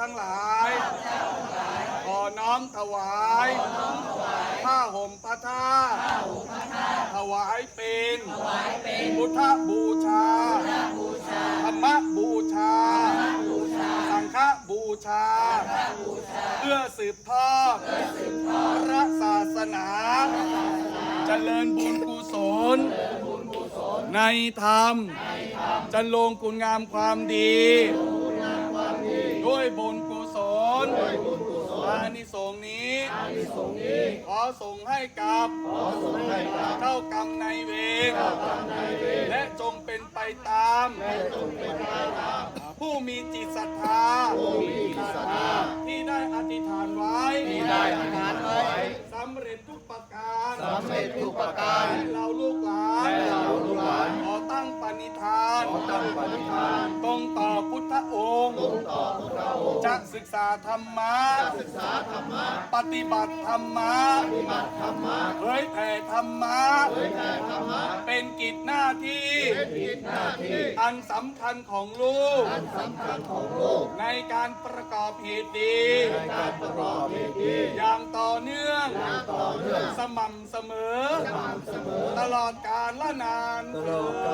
ทั้งหลาย ขอน้อมถวายผ้าห่มพระธาตุถวายเป็นพุทธบูชา ธรรมบูชา สังฆบูชา เพื่อสืบทอดพระศาสนา เจริญบุญกุศลในธรรมจะลงคุณงามความดี ด้วยบุญกุศลอานิสงส์นี้ขอส่งให้กับเจ้ากรรมนายเวรและจงเป็นไปตามผู้มีจิตศรัทธาที่ได้อธิษฐานไว้ได้อาหารไว้สำเร็จทุกประการสำเร็จทุกประการให้เราลูกหลานให้เราลูกหลานขอตั้งปณิธานขอตั้งปณิธานตรงต่อพุทธองค์ต่อพระองค์จะ ศึกษาธรรมะศึกษาธรรมะ ปฏิบัติธรรมะปฏิบัติธรรมะเผยแผ่ธรรมะ เผยแผ่ธรรมะ เป็นกิจหน้าที่เป็นกิจหน้าที่อันสำคัญของลูกอันสำคัญของโลกในการประกอบเหตุดีในการประกอบเหตุดี อย่างต่อเนื่องต่อเนื่องสม่ำเสมอสม่ำเสมอ ตลอดกาลละนานตลอดกาล